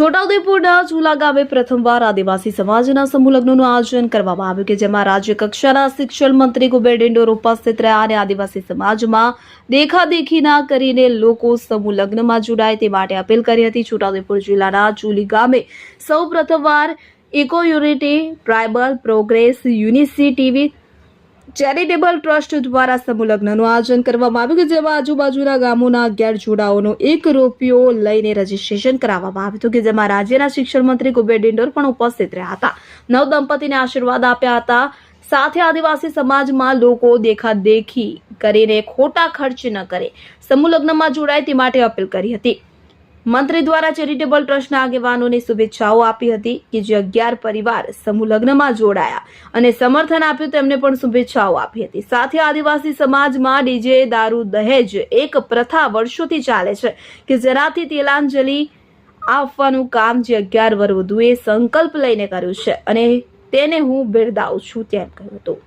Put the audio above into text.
છોટાઉદેપુરના ચુલા ગામે પ્રથમવાર આદિવાસી સમાજના સમૂહ લગ્નનું આયોજન કરવામાં આવ્યું કે જેમાં રાજ્ય કક્ષાના શિક્ષણ મંત્રી કુબેર ડિંડોર ઉપસ્થિત રહ્યા અને આદિવાસી સમાજમાં દેખાદેખી ના કરીને લોકો સમૂહ લગ્નમાં જોડાય તે માટે અપીલ કરી હતી. છોટાઉદેપુર જિલ્લાના ચુલી ગામે સૌ પ્રથમવાર ઇકો યુનિટી, ટ્રાઇબલ પ્રોગ્રેસ યુનિસિટીવી ચેરિટેબલ ટ્રસ્ટ દ્વારા સમૂહ લગ્નનું આયોજન કરવામાં આવ્યું કે જેમાં આજુબાજુના ગામોના અગિયાર જોડાઓનો એક રૂપિયો લઈને રજીસ્ટ્રેશન કરાવવામાં આવ્યું હતું કે જેમાં રાજ્યના શિક્ષણ મંત્રી કુબેર ડિંડોર પણ ઉપસ્થિત રહ્યા હતા. નવ દંપતીને આશીર્વાદ આપ્યા હતા. સાથે આદિવાસી સમાજમાં લોકો દેખાદેખી કરીને ખોટા ખર્ચ ન કરે. સમૂહ લગ્નમાં જોડાય તે માટે અપીલ કરી હતી. મંત્રી દ્વારા ચેરિટેબલ ટ્રસ્ટના આગેવાનોને શુભેચ્છાઓ આપી હતી કે જે અગિયાર પરિવાર સમૂહ લગ્નમાં જોડાયા અને સમર્થન આપ્યું તેમને પણ શુભેચ્છાઓ આપી હતી. સાથે આદિવાસી સમાજમાં ડીજે, દારૂ, દહેજ એક પ્રથા વર્ષોથી ચાલે છે કે જેનાથી તેલાંજલિ આપવાનું કામ જે અગિયાર વર વધુએ સંકલ્પ લઈને કર્યું છે અને તેને હું બિરદાવું છું તેમ કહ્યું હતું.